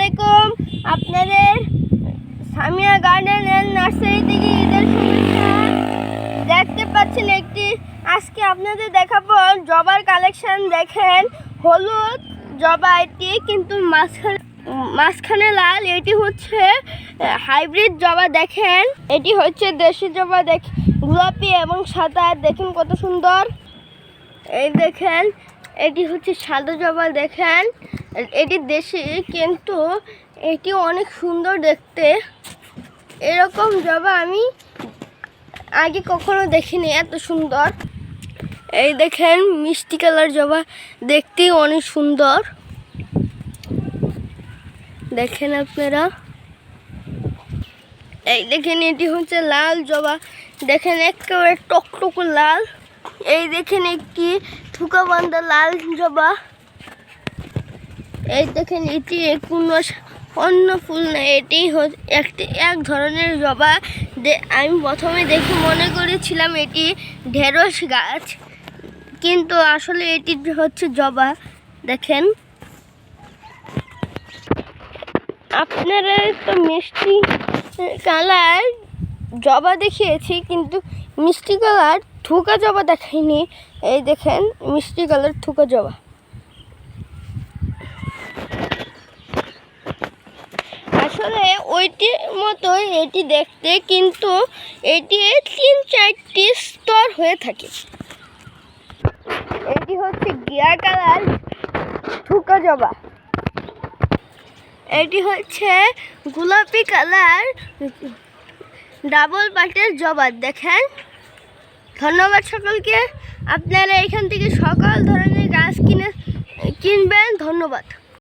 আলাইকুম। আপনাদের Samia garden and nursery থেকে ঈদের শুভেচ্ছা। দেখতে পাচ্ছেন একটি, আজকে আপনাদের দেখাবো জবার কালেকশন। দেখেন, হলুদ জবা এটি, কিন্তু মাঝখানে মাঝখানে লাল, এটি হচ্ছে হাইব্রিড জবা। দেখেন, এটি হচ্ছে দেশি জবা। দেখ, গোলাপি এবং সাদা। দেখেন কত সুন্দর। এই দেখেন এটি হচ্ছে সাদা জবা দেখেন। এটি দেশি, কিন্তু এটি অনেক সুন্দর দেখতে। এরকম জবা আমি আগে কখনো দেখিনি, এত সুন্দর। এই দেখেন, মিষ্টি কালার জবা দেখতে অনেক সুন্দর। দেখেন আপনারা। এই দেখেন, এটি হচ্ছে লাল জবা। দেখেন, একেবারে টকটকু লাল। এই দেখেন একটি থুকা বান্ধা লাল জবা। এই দেখেন, এটি কোনো অন্য ফুল না, এটি একটি, এক ধরনের জবা। আমি প্রথমে দেখে মনে করেছিলাম এটি ঢেঁড়স গাছ, কিন্তু আসলে এটি হচ্ছে জবা। দেখেন। আপনারা তো মিষ্টি কালার জবা দেখিয়েছি, কিন্তু মিষ্টি কালার থুকা জবা দেখাইনি। এই দেখেন, মিষ্টি কালার থুকা জবা। আসলে ওইটির মতোই এটি দেখতে, কিন্তু এটি তিন চারটি স্তর হয়ে থাকে। এটি হচ্ছে গিয়ার কালার থুকা জবা। এটি হচ্ছে গোলাপি কালার ডাবল পাটের জবা, দেখেন। ধন্যবাদ সকলকে। আপনারা এখান থেকে সকল ধরনের গাছ কিনে কিনবেন। ধন্যবাদ।